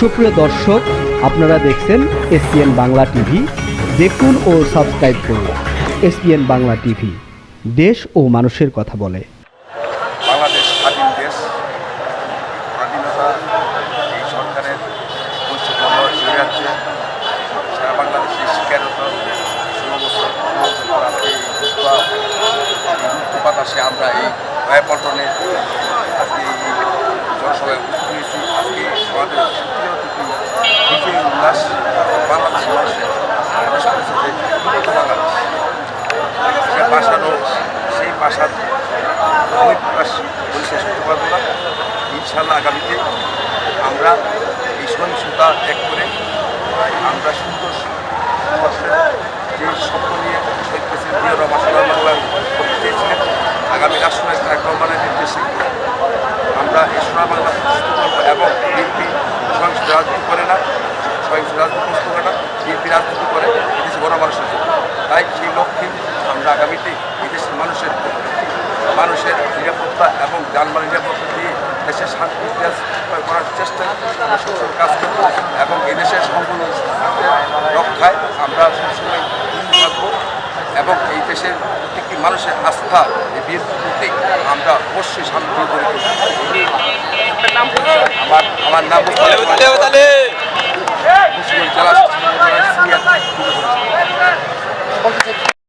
সুপ্রিয় দর্শক, আপনারা দেখছেন এসপিএন বাংলা টিভি। দেখুন ও সাবস্ক্রাইব করুন এসপিএন বাংলা টিভি। দেশ ও মানুষের কথা বলে। বাংলাদেশ এই সরকারের সারা আমরা এই ভয়াপল্টনে আজকে জনসভায় বাসার অনেক প্রকাশ পরিশেষ করতে পারব না। ইনশাল্লাহ আগামীতে আমরা এই সহিংসতা ত্যাগ করে আমরা সুন্দর রাষ্ট্রের যে স্বপ্ন নিয়ে শহীদ প্রেসিডেন্ট জিয়া রহমান করতে চেয়েছিলেন আগামী রাষ্ট্রনায়ক তারেক রহমানের নির্দেশে আমরা এই সোনা বাংলা প্রতিষ্ঠিত করব এবং বিএনপি সহিংস রাজনীতি করে না সহিংস রাজনীতি প্রস্তুত করে না, বিএনপি রাজনীতি করে এদেশে গণমানুষের জন্য তাই সেই লক্ষ্যে আমরা আগামীতে এদেশের মানুষের মানুষের নিরাপত্তা এবং যানবাহন নিরাপত্তা দিয়ে দেশের শান্তি করার চেষ্টা কাজ করব এবং এদেশের সম্পূর্ণ রক্ষায় আমরা সবসময় থাকব এবং এই দেশের প্রত্যেকটি মানুষের আস্থা এই প্রতি আমরা অবশ্যই শান্তি করে তুলব। আমার আমার নাম